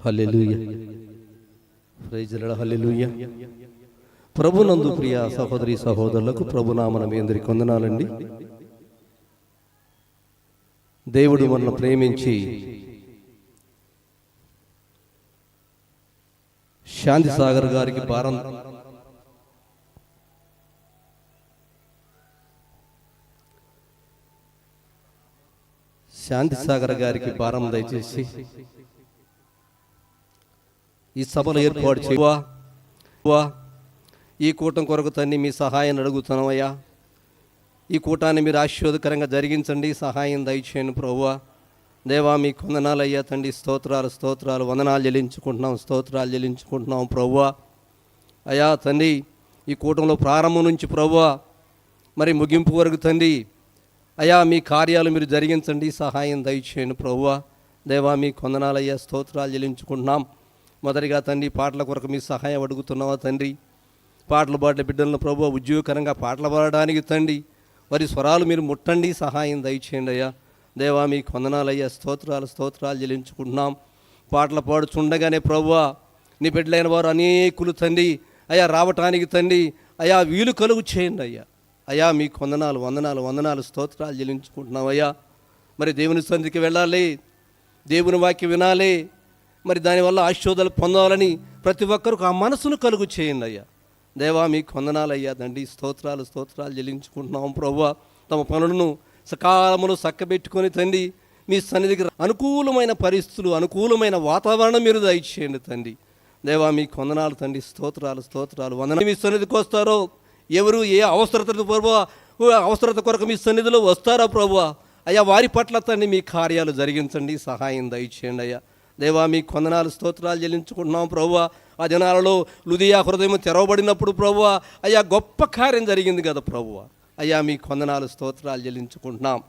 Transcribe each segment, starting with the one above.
హల్లెలూయ ప్రైజుల హల్లెలూయ ప్రభునందు ప్రియ సహోదరి సహోదరులకు ప్రభునామన మీ కొందనాలండి వందనాలండి దేవుడు మనల్ని ప్రేమించి శాంతి సాగర్ గారికి భారం శాంతి సాగర్ గారికి భారం దయచేసి ఈ సభను ఏర్పాటు చేయవా వా ఈ కూటం కొరకు తండ్రి మీ సహాయాన్ని అడుగుతున్నామయ్యా ఈ కూటాన్ని మీరు ఆశీర్వదకరంగా జరిగించండి సహాయం దయచేయండి ప్రభువా. దేవా మీ కొందనాలు అయ్యా తండ్రి స్తోత్రాలు స్తోత్రాలు వందనాలు చెల్లించుకుంటున్నాం స్తోత్రాలు చెల్లించుకుంటున్నాం ప్రభువా. అయ్యా తండ్రి ఈ కూటంలో ప్రారంభం నుంచి ప్రభువా మరి ముగింపు వరకు తండ్రి అయ్యా మీ కార్యాలు మీరు జరిగించండి సహాయం దయచేయండి ప్రభువా. దేవా మీ కొందనాలయ్యా స్తోత్రాలు చెల్లించుకుంటున్నాం. మొదటిగా తండ్రి పాటల కొరకు మీ సహాయం అడుగుతున్నావా తండ్రి? పాటలు పాటల బిడ్డలను ప్రభు ఉద్యోగకరంగా పాటలు పాడడానికి తండ్రి. వారి స్వరాలు మీరు ముట్టండి సహాయం దయచేయండి అయ్యా. దేవా మీ కొందనాలయ్యా స్తోత్రాలు స్తోత్రాలు చెల్లించుకుంటున్నాం. పాటలు పాడుచుండగానే ప్రభువా నీ బిడ్డలైన వారు అనేకులు తండ్రి. అయ్యా రావటానికి తండ్రి. అయ్యా వీలు కలుగు చేయండి అయ్యా. అయ్యా మీ కొందనాలు వందనాలు వందనాలు స్తోత్రాలు చెల్లించుకుంటున్నాం అయ్యా. మరి దేవుని సంధికి వెళ్ళాలి. దేవుని వాక్యం వినాలి. మరి దానివల్ల ఆశోదలు పొందాలని ప్రతి ఒక్కరికి ఆ మనసును కలుగు చేయండి అయ్యా. దేవా మీ వందనాలయ్యా దండి స్తోత్రాలు స్తోత్రాలు చెల్లించుకుంటున్నాం ప్రభు. తమ పనులను సకాలమును చక్కబెట్టుకొని తండ్రి మీ సన్నిధికి అనుకూలమైన పరిస్థితులు అనుకూలమైన వాతావరణం మీరు దయచేయండి తండ్రి. దేవా మీ కొందనాలు తండ్రి. స్తోత్రాలు స్తోత్రాలు. వందన మీ సన్నిధికి వస్తారో ఎవరు ఏ అవసరత ప్రభు అవసరత కొరకు మీ సన్నిధిలో వస్తారా ప్రభు అయ్యా వారి పట్ల తండ్రి మీ కార్యాలు జరిగించండి. సహాయం దయచేయండి అయ్యా. దేవా మీ కొందనాలు స్తోత్రాలు చెల్లించుకుంటున్నాం ప్రభువా. ఆ దినాలలో లుదియా హృదయం తెరవబడినప్పుడు ప్రభువా అయ్యా గొప్ప కార్యం జరిగింది కదా ప్రభువా. అయ్యా మీ కొందనాలు స్తోత్రాలు చెల్లించుకుంటున్నాం.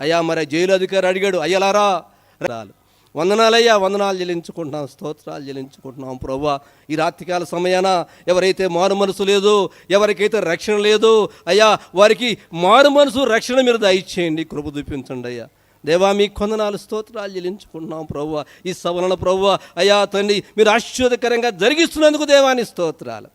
అయ్యా మరి జైలు అధికారి అడిగాడు అయ్యలారా రాలు వందనాలయ్యా వందనాలు చెల్లించుకుంటున్నాం స్తోత్రాలు చెల్లించుకుంటున్నాం ప్రభు ఈ రాత్రికాల సమయాన ఎవరైతే మారు మనసు లేదో ఎవరికైతే రక్షణ లేదో అయ్యా వారికి మారు మనసు రక్షణ మీరు దయచేయండి కృప చూపించండి అయ్యా. దేవా మీ కొందనాలు స్తోత్రాలు చెల్లించుకుంటున్నాం ప్రభు ఈ సవరణ ప్రభు అయ్యా తండ్రి మీరు ఆశ్చర్యకరంగా జరిగిస్తున్నందుకు దేవాని స్తోత్రాలు.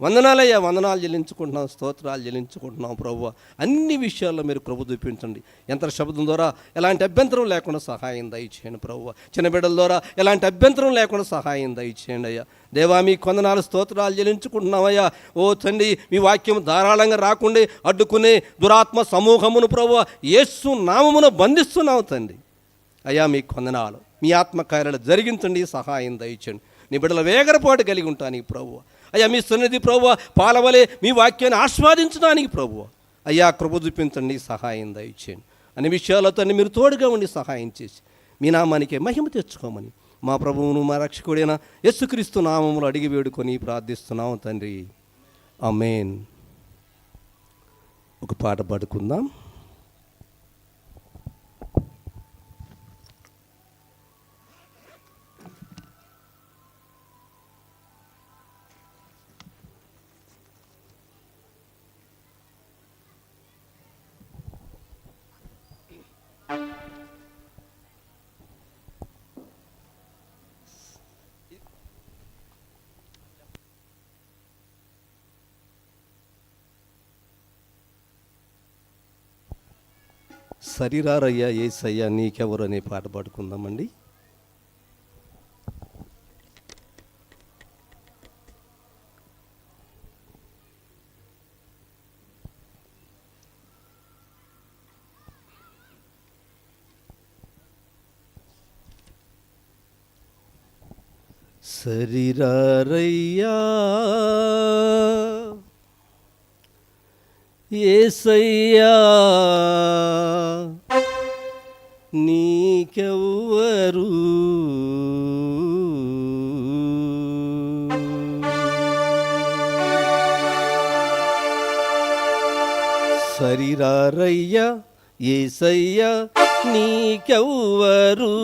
వందనాలయ్యా వందనాలు చెల్లించుకుంటున్నాం స్తోత్రాలు చెల్లించుకుంటున్నాం ప్రభు అన్ని విషయాల్లో మీరు కృప చూపించండి. యంత్ర శబ్దం ద్వారా ఎలాంటి అభ్యంతరం లేకుండా సహాయం దయచేయండి ప్రభు చిన్న బిడ్డల ద్వారా ఎలాంటి అభ్యంతరం లేకుండా సహాయం దయచేయండి అయ్యా. దేవా మీ కొందనాలు స్తోత్రాలు చెల్లించుకుంటున్నామయ్యా. ఓ తండ్రి మీ వాక్యం ధారాళంగా రాకుండా అడ్డుకునే దురాత్మ సమూహమును ప్రభు యేసు నామమును బంధిస్తున్నావు తండ్రి. అయ్యా మీ కొందనాలు మీ ఆత్మకార్యాలు జరిగించండి సహాయం దయచండి నీ బిడ్డల వేగరపాటు కలిగి ఉంటాను ఈ ప్రభు అయ్యా మీ సన్నిధి ప్రభు పాలవలే మీ వాక్యాన్ని ఆస్వాదించడానికి ప్రభు అయ్యా కృప చూపించండి సహాయం దయచేయండి. అనే విషయాలతో మీరు తోడుగా ఉండి సహాయం చేసి మీ నామానికి మహిమ తెచ్చుకోమని మా ప్రభువును మా రక్షకుడైన యస్సుక్రీస్తు నామములు అడిగి వేడుకొని ప్రార్థిస్తున్నాము తండ్రి. అమేన్ ఒక పాట పాడుకుందాం. సరిరారయ్యా ఏసయ్యా నీకెవరు అనే పాట పాడుకుందామండి? సరిరారయ్యా ఏసయ్యా నీకెవ్వరు సరిరారయ్యా ఏసయ్యా నీకెవ్వరు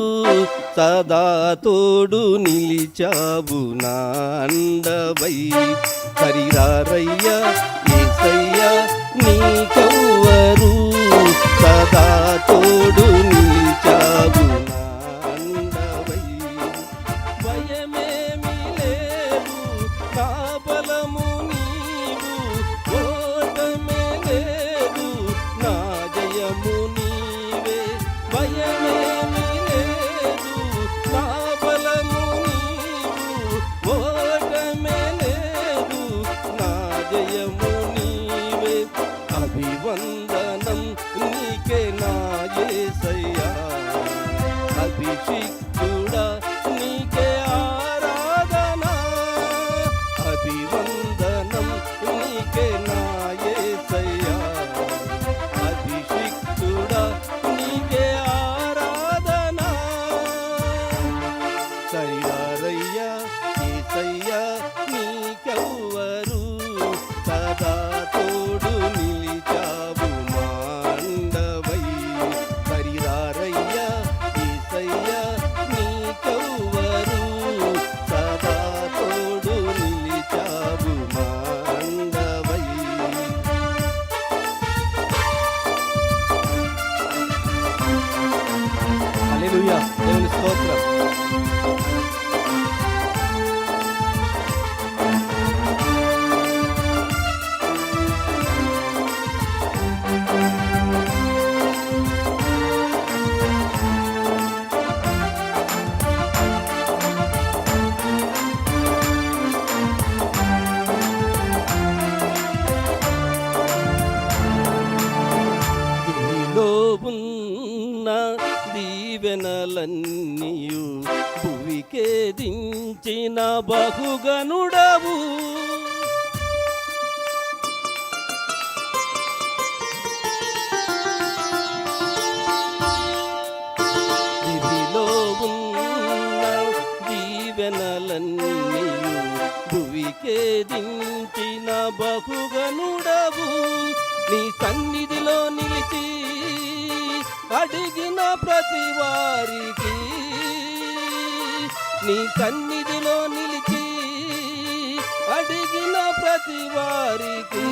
సదా తోడు నిలిచావు నాండవై. హరిరారయ్యా ఏసయ్యా నీకెవ్వరు సదా తోడు నిలిచావు బహుగనుడవు. దివిలో ఉన్న దీవెనలన్నీయు భువికే దించిన బహుగనుడవు. నీ సన్నిధిలో నిలిచి అడిగిన ప్రతి వారికి నీ సన్నిధిలో నిలిచి అడిగిన ప్రతి వారికి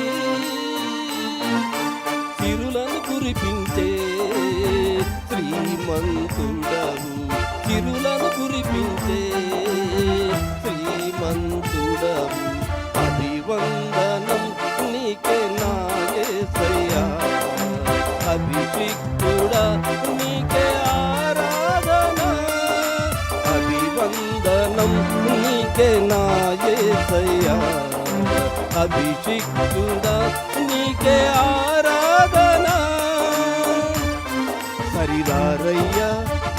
సిరులను కురిపించే శ్రీమంతుడవు. తిరులను కురిపించే శ్రీమంతుడవు. అభిషిక్తుడా నీకే ఆరాధన. సరిదారయ్యా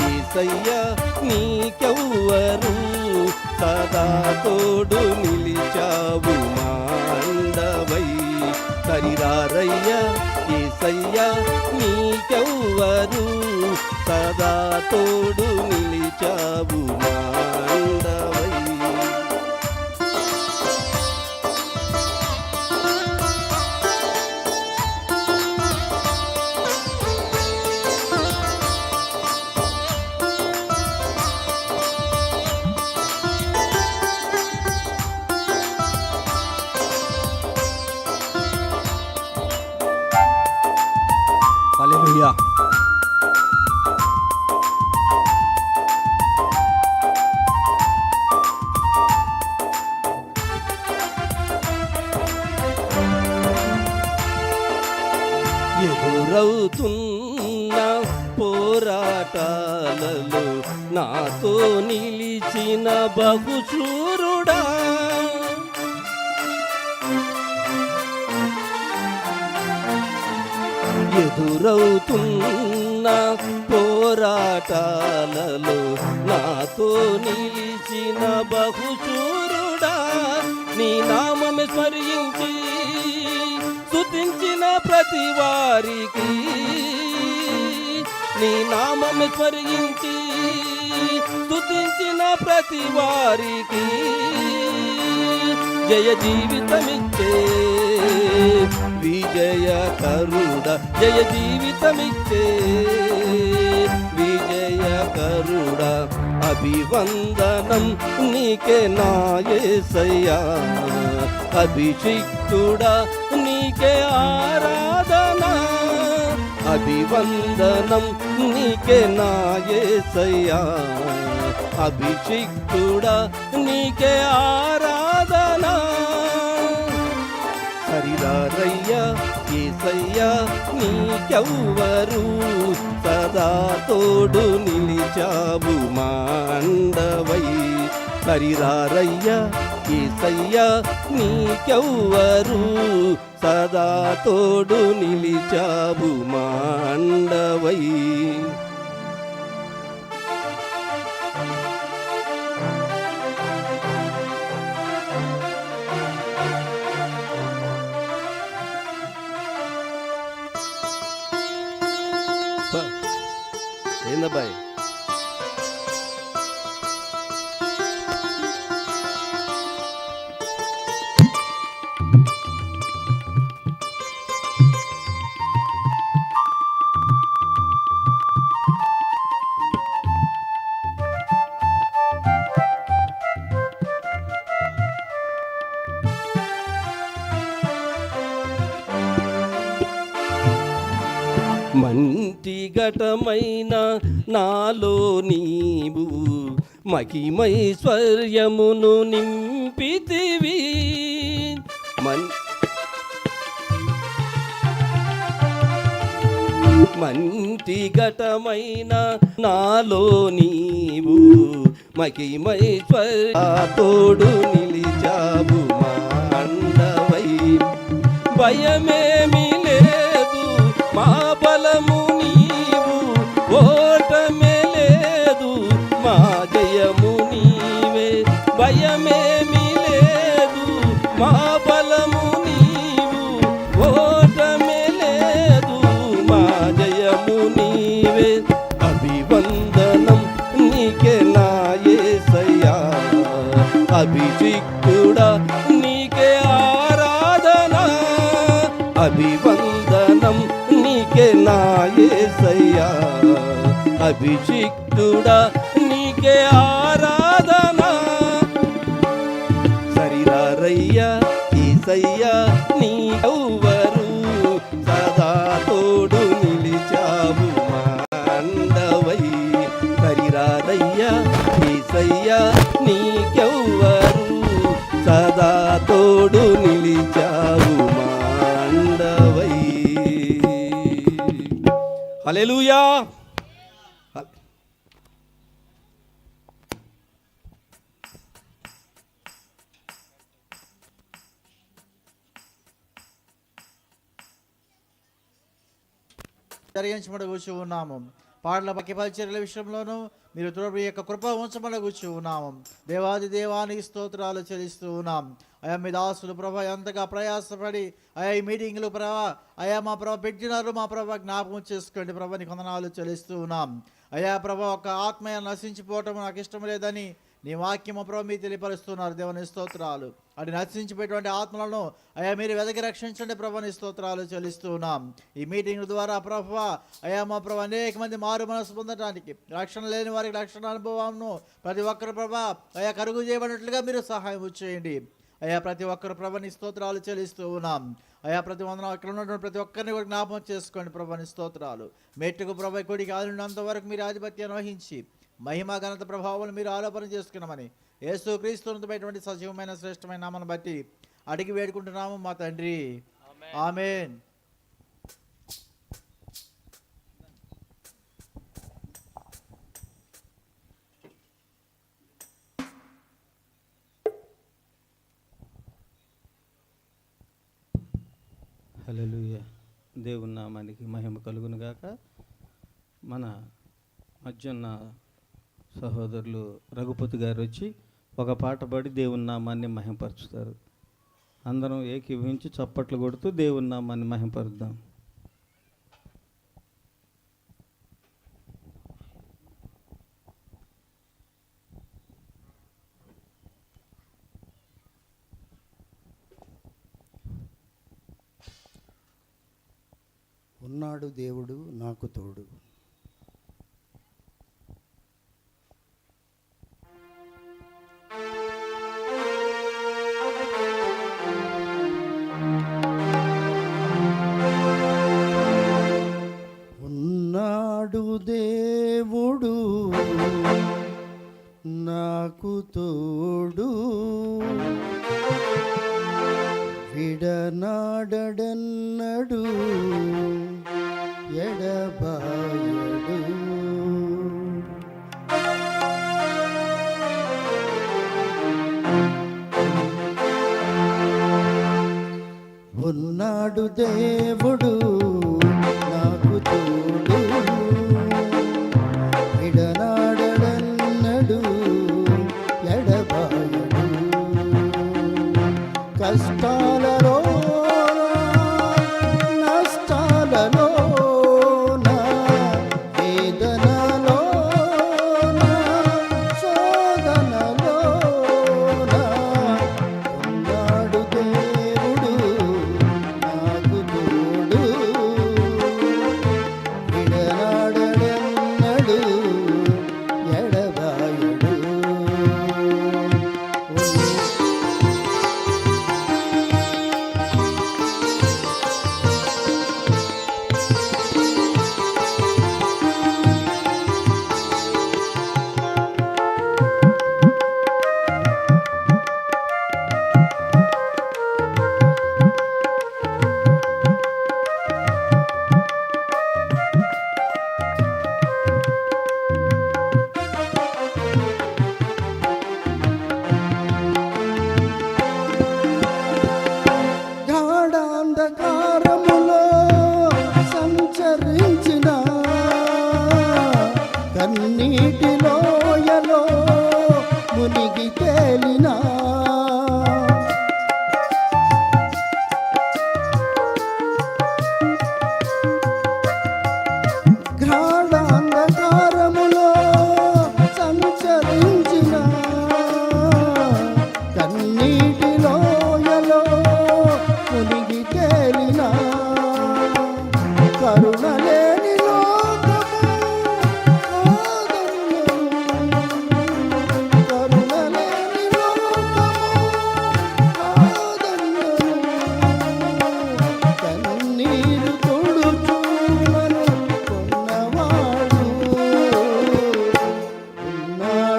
ఏసయ్యా నీకెవ్వరు సదా తోడు నిలిచావు మాండవై సరిదారయ్యా ఏసయ్యా నీకెవ్వరు సదా తోడు నిలిచావు మాండవై హల్లెలూయా ఎదురవుతున్న పోరాటాలలో నాతో నిలిచిన బహుచూ ఎదురవుతున్న పోరాటాలలో నాతో నిలిచిన బహుచూరుడా నీ నామమే స్మరించి స్తుతించిన ప్రతి వారికి. నీ నామమే స్మరించి స్తుతించిన ప్రతి వారికి. జయ జీవితమిచ్చే విజయ కరుడ జయ జీవితమిచ్చే విజయ కరుడ అభివందనం నీకే నాయసయ్యా అభిషిక్తుడా నీకే ఆరాధన అభివందనం నీకే నాయసయ్యా అభిషిక్తుడా నీకే ఆరాధనా సారయ్యా ఏసయ్యా నీకెవ్వరు సదా తోడు నిలిచావు మాండవై. సరిదారయ్యా ఏసయ్యా నీకెవ్వరు సదా తోడు నిలిచావు మాండవై ఏందబ్బాయి మంటి ఘటమైన నాలో నీవు మహిమైశ్వర్యమును నింపితివి. మన్ మంటి ఘటమైన నాలో నీవు మహిమైశ్వర్య తోడు మా మాండవై భయమేమి అభిషిక్తుడా నీకే ఆరాధన. అభివందనం నీకే నా అభిషిక్తుడా నీకే ఆ హల్లెలూయా జరిగించమని కూర్చు ఉన్నాము పాటల పక్కి విషయంలోనూ మీరు తురపు యొక్క కృప ఉంచమని కూర్చు ఉన్నాము. దేవాది దేవానికి స్తోత్రాలు చెల్లిస్తూ ఉన్నాం అయా మీ దాసులు ప్రభ ఎంతగా ప్రయాసపడి అయా ఈ మీటింగ్లు ప్రభ అయా మా ప్రభ పెట్టినారు మా ప్రభ జ్ఞాపకం చేసుకోండి ప్రభ నీ కొందనాలు చెల్లిస్తూ ఉన్నాం అయా ప్రభ ఒక ఆత్మయ నశించిపోవటం నాకు ఇష్టం లేదని నీ వాక్యము ప్రభు మీ తెలియపరుస్తున్నారు. దేవుని స్తోత్రాలు. అటు నశించిపోయేటువంటి ఆత్మలను అయా మీరు వెదకి రక్షించండి ప్రభుని స్తోత్రాలు చెల్లిస్తూ ఉన్నాం ఈ మీటింగ్ ద్వారా ప్రభు అయా మా ప్రభు అనేక మంది మారు మనసు పొందడానికి రక్షణ లేని వారికి రక్షణ అనుభవంను ప్రతి ఒక్కరు ప్రభా అయా కరుగు చేయబడినట్లుగా మీరు సహాయం చేయండి. అయా ప్రతి ఒక్కరు ప్రభుని స్తోత్రాలు చెల్లిస్తూ ఉన్నాం. అయా ప్రతి వందన ఇక్కడ ఉన్నటువంటి ప్రతి ఒక్కరిని కూడా జ్ఞాపకం చేసుకోండి ప్రభుని స్తోత్రాలు. మెట్టుకు ప్రభు కొడికి ఆదినంత వరకు మీరు ఆధిపత్యం వహించి మహిమ ఘనత ప్రభావం మీరు ఆలోపన చేసుకున్నామని. యేసు క్రీస్తున్నతమైనటువంటి సజీవమైన శ్రేష్టమైన నామను బట్టి అడిగి వేడుకుంటున్నాము మా తండ్రి. ఆమెన్. హల్లెలూయా. దేవుని నామానికి మహిమ కలుగును గాక మన మధ్యన్న సహోదరులు రఘుపతి గారు వచ్చి ఒక పాట పాడి దేవుని నామాన్ని మహింపరుచుతారు అందరం ఏకీభవించి చప్పట్లు కొడుతూ దేవుని నామాన్ని మహింపరుద్దాం. ఉన్నాడు దేవుడు నాకు తోడు. yedaba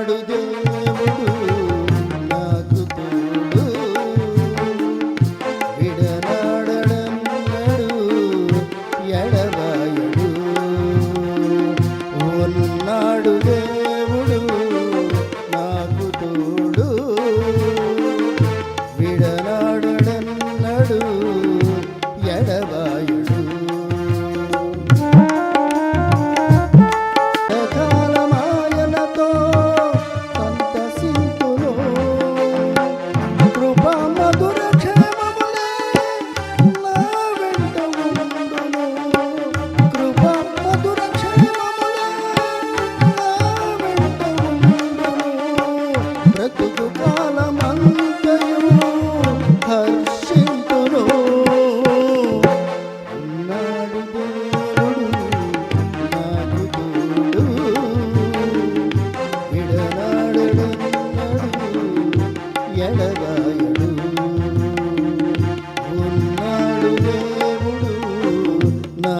ಮಾಡಿದೆ